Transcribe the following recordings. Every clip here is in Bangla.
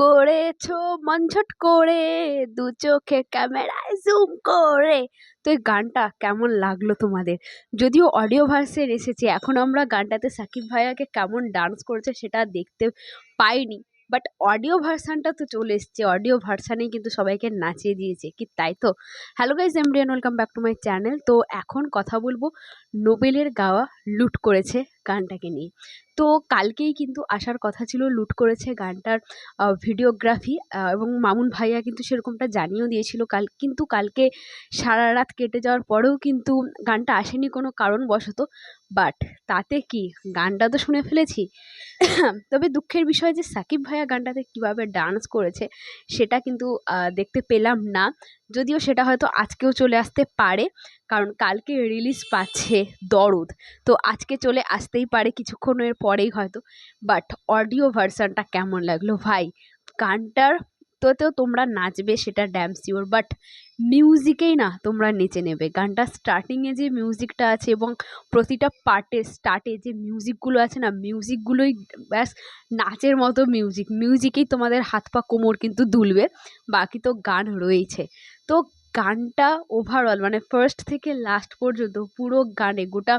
করেছ মনঝট করে দু চোখে ক্যামেরায় জুম করে। তো এই গানটা কেমন লাগল তোমাদের? যদিও অডিও ভার্সন এসেছে, এখন আমরা গানটাতে সাকিব ভাইয়াকে কেমন ডান্স করেছে সেটা দেখতে পাইনি। বাট অডিও ভার্সানটা তো চলে এসছে অডিও ভার্সানেই কিন্তু সবাইকে নাচিয়ে দিয়েছে, কি তাই তো? Hello guys এমডিয়ান welcome back to my channel তো এখন কথা বলব নোবেলের গাওয়া লুট করেছে গানটাকে নিয়ে। তো কালকেই কিন্তু আসার কথা ছিল লুট করেছে গানটার ভিডিওগ্রাফি এবং মামুন ভাইয়া কিন্তু সেরকমটা জানিয়েও দিয়েছিল কাল কিন্তু কালকে সারা রাত কেটে যাওয়ার পরেও কিন্তু গানটা আসেনি কোনো কারণবশত। বাট তাতে কি? গানটা তো শুনে ফেলেছি। তবে দুঃখের বিষয় যে সাকিব ভাইয়া গানটাতে কীভাবে ডান্স করেছে, সেটা কিন্তু দেখতে পেলাম না। যদিও সেটা হয়তো আজকেও চলে আসতে পারে, কারণ কালকে রিলিজ পাচ্ছে দরদ। তো আজকে চলে আসতেই পারে কিছুক্ষণের পরেই হয়তো। বাট অডিও ভার্সানটা কেমন লাগল? ভাই, গানটার তোতেও তোমরা নাচবে, সেটা ড্যাম শিওর বাট মিউজিকেই না, তোমরা নেচে নেবে। গানটা স্টার্টিংয়ে যে মিউজিকটা আছে এবং প্রতিটা পার্টে স্টার্টে যে মিউজিকগুলো আছে না মিউজিকগুলোই ব্যাস নাচের মতো মিউজিক মিউজিকেই তোমাদের হাত পা কোমর কিন্তু দুলবে, বাকি তো গান রয়েছে। তো গানটা ওভারঅল মানে ফার্স্ট থেকে লাস্ট পর্যন্ত পুরো গানে গোটা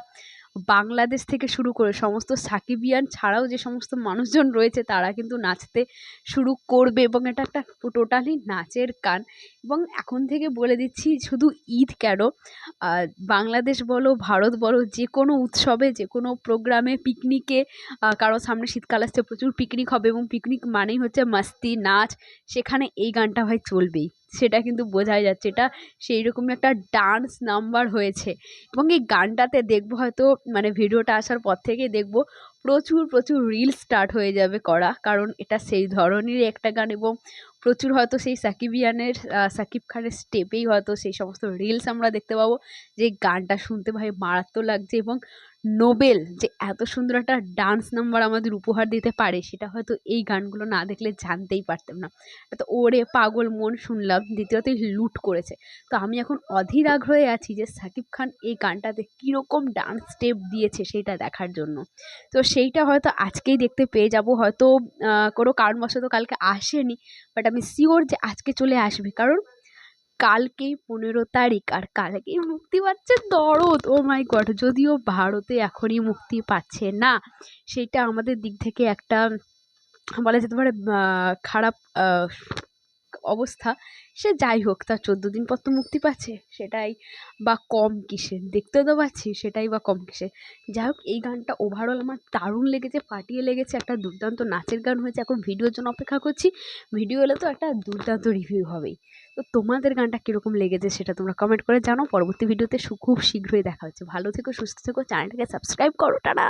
বাংলাদেশ থেকে শুরু করে সমস্ত সাকিবিয়ান ছাড়াও যে সমস্ত মানুষজন রয়েছে, তারা কিন্তু নাচতে শুরু করবে এবং এটা একটা টোটালি নাচের গান। এবং এখন থেকে বলে দিচ্ছি, শুধু ঈদ কেন? বাংলাদেশ বলো, ভারত বলো, যে কোনো উৎসবে, যে কোনো প্রোগ্রামে পিকনিকে কারও সামনে শীতকাল আসছে, প্রচুর পিকনিক হবে এবং পিকনিক মানেই হচ্ছে মাস্তি নাচ। সেখানে এই গানটা ভাই চলবেই। সেটা কিন্তু বোঝাই যাচ্ছে। এটা সেই রকমই একটা ডান্স নাম্বার হয়েছে। এবং এই গানটাতে দেখব হয়তো মানে ভিডিওটা আসার পর থেকেই দেখব প্রচুর প্রচুর রিল স্টার্ট হয়ে যাবে করা। কারণ এটা সেই ধরনেরই একটা গান এবং প্রচুর হয়তো সেই সাকিবিয়ানের সাকিব খানের স্টেপেই হয়তো সেই সমস্ত রিলস আমরা দেখতে পাবো যে গানটা শুনতে ভাই মারাত্মক লাগছে এবং নোবেল যে এত সুন্দর একটা ডান্স নাম্বার আমাদের উপহার দিতে পারে সেটা হয়তো এই গানগুলো না দেখলে জানতেই পারতাম না। তো ওরে পাগল মন শুনলাম, দ্বিতীয়ত লুট করেছে। তো আমি এখন অধীর আগ্রহে আছি যে সাকিব খান এই গানটাতে কীরকম ডান্স স্টেপ দিয়েছে সেইটা দেখার জন্য। তো সেইটা হয়তো আজকেই দেখতে পেয়ে যাব। হয়তো কোনো কারণবশত কালকে আসেনি বাট আমি শিওর যে আজকে চলে আসবে। কারণ কালকেই পনেরো তারিখ আর কালকেই মুক্তি পাচ্ছে দরদ। ও মাই গড যদিও ভারতে এখনই মুক্তি পাচ্ছে না, সেটা আমাদের দিক থেকে একটা বলা যেতে পারে খারাপ অবস্থা, সে যাই হোক, তার চোদ্দ দিন পর তো মুক্তি পাচ্ছে। সেটাই বা কম কিসের? দেখতে তো পাচ্ছি, সেটাই বা কম কিসের? যাই হোক, এই গানটা ওভারঅল আমার দারুণ লেগেছে ফাটিয়ে লেগেছে, একটা দুর্দান্ত নাচের গান হয়েছে। এখন ভিডিওর জন্য অপেক্ষা করছি, ভিডিও এলে তো একটা দুর্দান্ত রিভিউ হবেই। তো তোমাদের গানটা কীরকম লেগেছে সেটা তোমরা কমেন্ট করে জানো পরবর্তী ভিডিওতে খুব শীঘ্রই দেখা হচ্ছে। ভালো থেকো, সুস্থ থেকো, চ্যানেলটাকে সাবস্ক্রাইব করো টানা